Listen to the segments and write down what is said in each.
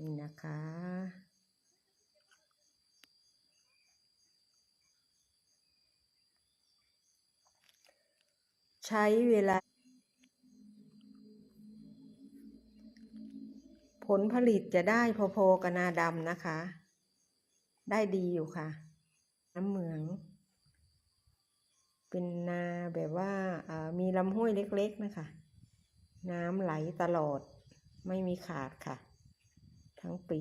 นี่นะคะ ใช้เวลา ผลผลิตจะได้พอๆกับนาดำนะคะ ได้ดีอยู่ค่ะ น้ำเหมือง เป็นนาแบบว่าอ่ามีลำห้วยเล็กๆนะคะ น้ำไหลตลอดไม่มีขาดค่ะ ทั้งปี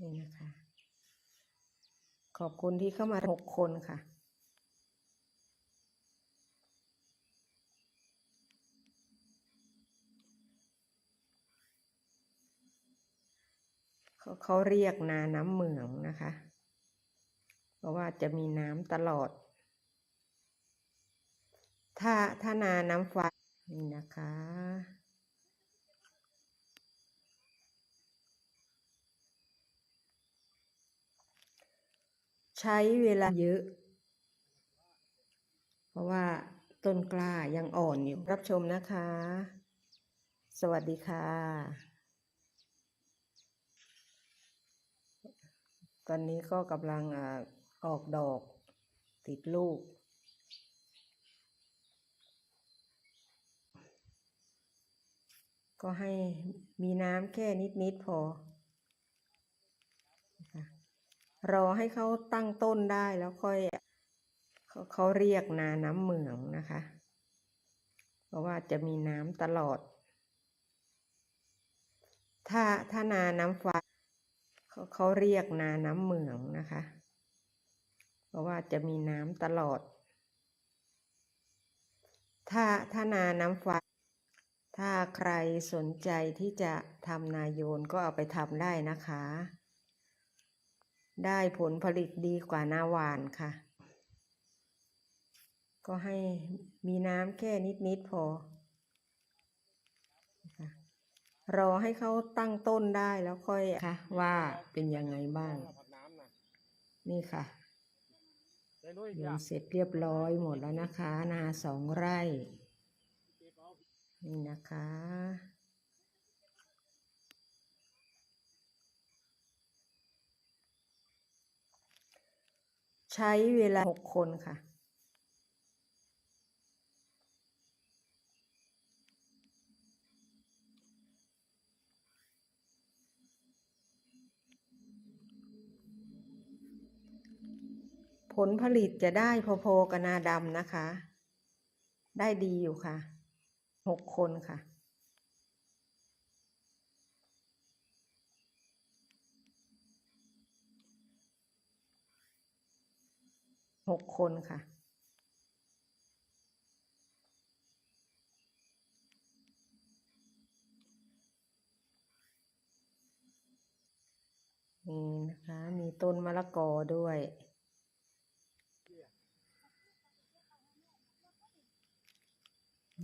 นี่นะคะ ขอบคุณที่เข้ามาหกคนค่ะเขาเขาเรียกนาน้ำเหมืองนะคะ เพราะว่าจะมีน้ำตลอด ถ้าถ้านาน้ำฟ้า นี่นะคะ ใช้เวลาเยอะ เพราะว่าต้นกล้ายังอ่อนอยู่ รับชมนะคะ สวัสดีค่ะตอนนี้ก็กำลังอาออกดอกติดลูก ก็ให้มีน้ำแค่นิดๆพอ รอให้เขาตั้งต้นได้แล้วค่อยเขาเขาเรียกนาน้ำเหมืองนะคะ เพราะว่าจะมีน้ำตลอด ถ้าถ้านาน้ำฟ้าเขาเขาเรียกนาน้ำเหมืองนะคะ เพราะว่าจะมีน้ำตลอด ถ้าถ้านาน้ำฟ้า ถ้าใครสนใจที่จะทำนาโยนก็เอาไปทำได้นะคะ ได้ผลผลิตดีกว่านาหวานค่ะ ก็ให้มีน้ำแค่นิด ๆ พอนะคะรอให้เขาตั้งต้นได้แล้วค่อยค่ะ ว่าเป็นยังไงบ้างผัดน้ำนะนี่ค่ะได้ด้วยโยจ้ะนเสร็จเรียบร้อยหมดแล้วนะคะ นาสองไร่ นี่นะคะ ใช้เวลาหกคนค่ะ ผลผลิตจะได้พอๆกับนาดำนะคะ ได้ดีอยู่ค่ะ หกคนค่ะ หกคนค่ะ นี่นะคะ มีต้นมะละกอด้วย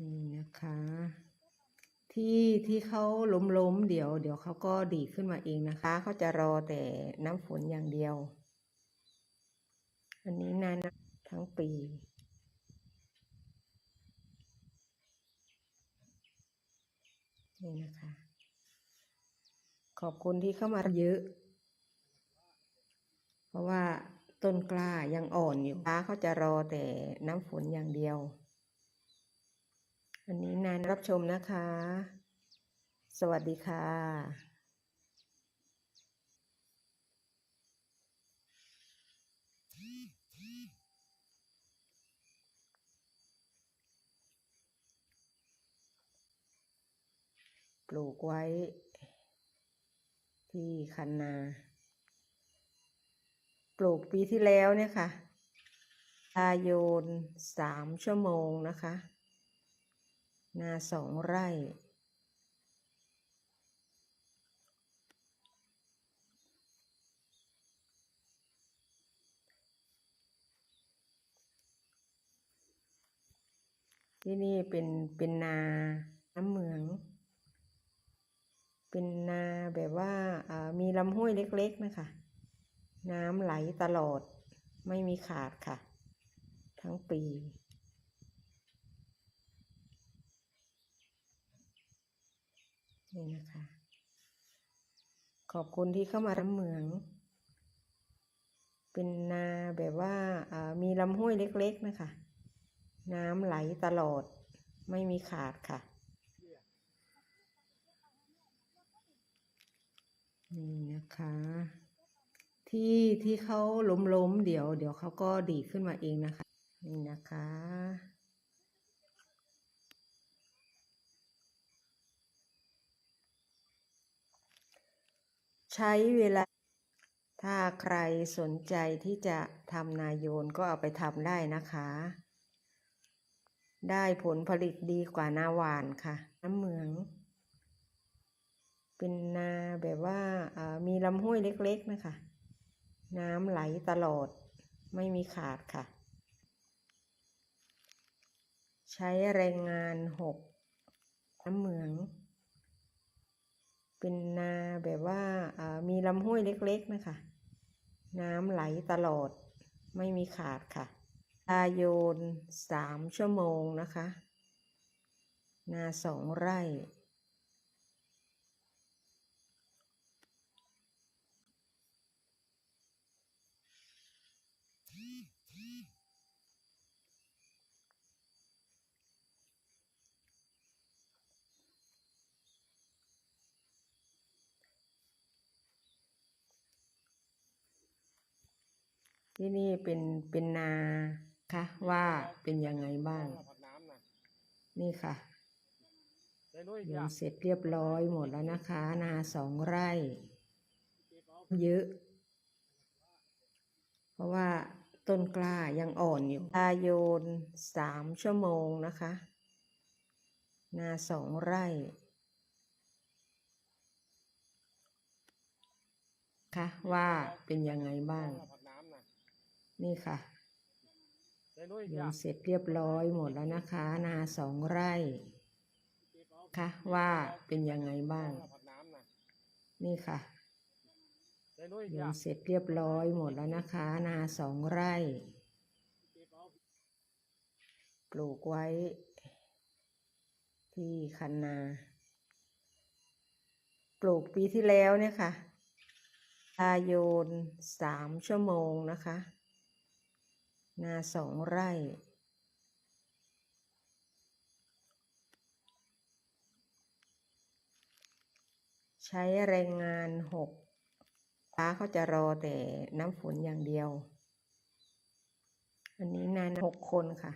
นี่นะคะ ที่ที่เขาล้มล้มเดี๋ยว เดี๋ยวเขาก็ดีขึ้นมาเองนะคะเขาจะรอแต่น้ำฝนอย่างเดียว อันนี้นานทั้งปีนี่นะคะ ขอบคุณที่เข้ามาเยอะ เพราะว่าต้นกล้ายังอ่อนอยู่ฟ้าเขาจะรอแต่น้ำฝนอย่างเดียว อันนี้นานรับชมนะคะ สวัสดีค่ะปลูกไว้ ที่คันนา ปลูกปีที่แล้วเนี่ยค่ะทาโยนสามชั่วโมงนะคะ นาสองไร่ ที่นี่เป็นเป็นนาน้ำเหมือง เป็นนาแบบว่าอ่ามีลำห้วยเล็ก ๆ นะคะ น้ำไหลตลอดไม่มีขาดค่ะ ทั้งปี นี่นะคะ ขอบคุณที่เข้ามารับเหมือง เป็นนาแบบว่าามีลำห้วยเล็กๆนะคะ น้ำไหลตลอดไม่มีขาดค่ะ นี่นะคะ ที่ที่เขาล้มๆเดี๋ยว เดี๋ยวเขาก็ดีขึ้นมาเองนะคะ นี่นะคะ ใช้เวลา ถ้าใครสนใจที่จะทำนาโยนก็เอาไปทำได้นะคะ ได้ผลผลิตดีกว่านาหวานค่ะ น้ำเหมือง เป็นนาแบบว่าอ่ามีลำห้วยเล็กๆนะคะ น้ำไหลตลอดไม่มีขาดค่ะ ใช้แรงงานหกน้ำเหมือง เป็นนาแบบว่าามีลำห้วยเล็กๆนะคะ น้ำไหลตลอดไม่มีขาดค่ะตาโยนสามชั่วโมงนะคะ นาสองไร่ ที่นี่เป็นเป็นนาคะว่าเป็นยังไงบ้างผักน้ำนะนี่ค่ะยายนุ้ยโยอยานกเสร็จเรียบร้อยหมดแล้วนะคะ นาสองไร่ เยอะ เพราะว่าต้นกล้ายังอ่อนอยู่ตาโยนสามชั่วโมงนะคะ นาสองไร่ ค่ะว่าเป็นยังไงบ้างผัก น้ำนะนี่ค่ะยายนุ้ยโยอยานกเสร็จเรียบร้อยหมดแล้วนะคะ นาสองไร่ค่ะว่าเป็นยังไงบ้างผักน้ำนะนี่ค่ะยายนุ้ยโยอยานกเสร็จเรียบร้อยหมดแล้วนะคะ นาสองไร่ปลูกไว้ ที่คันนาปลูกปีที่แล้วเนี่ยค่ะตาโยนสามชั่วโมงนะคะ นาสองไร่ ใช้แรงงานหกป้าเขาจะรอแต่น้ำฝนอย่างเดียว อันนี้นานหกคนค่ะ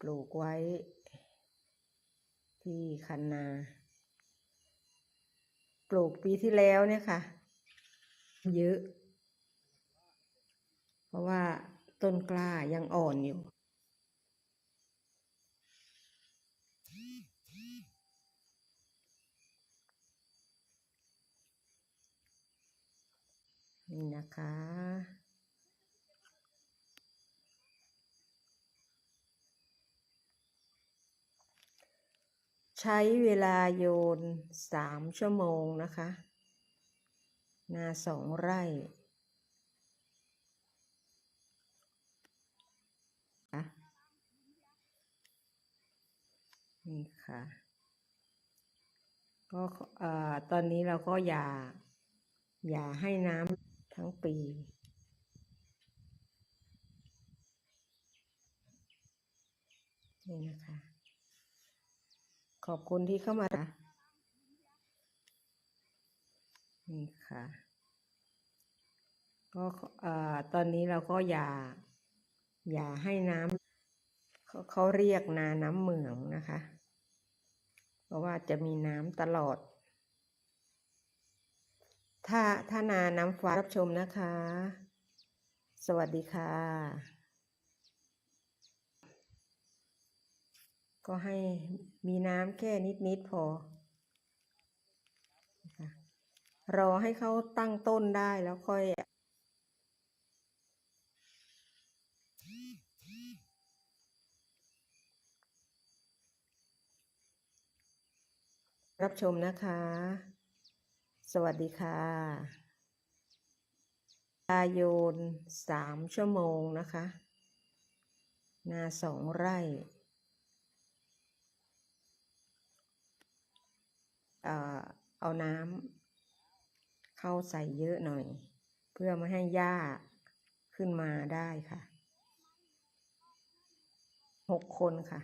ปลูกไว้ ที่คันนาปลูกปีที่แล้วเนี่ยค่ะ เยอะ เพราะว่าต้นกล้ายังอ่อนอยู่ นี่นะคะ ใช้เวลาโยนสามชั่วโมงนะคะ นาสองไร่นี่ค่ะ ก็เอ่อตอนนี้เราก็อย่า อย่าให้น้ำทั้งปีนี่นะคะ ขอบคุณที่เข้ามานะนี่ค่ะ ก็อ่อตอนนี้เราก็อย่า อย่าให้น้ำเขาเขาเรียกนาน้ำเหมืองนะคะ เพราะว่าจะมีน้ำตลอด ถ้าถ้านาน้ำฟ้ารับชมนะคะ สวัสดีค่ะ ก็ให้มีน้ำแค่นิดๆพอ รอให้เขาตั้งต้นได้แล้วค่อยรับชมนะคะ สวัสดีค่ะตาโยนสามชั่วโมงนะคะ นาสองไร่เอ่อ เอาน้ำเข้าใส่เยอะหน่อย เพื่อไม่ให้หญ้าขึ้นมาได้ค่ะหกคนค่ะ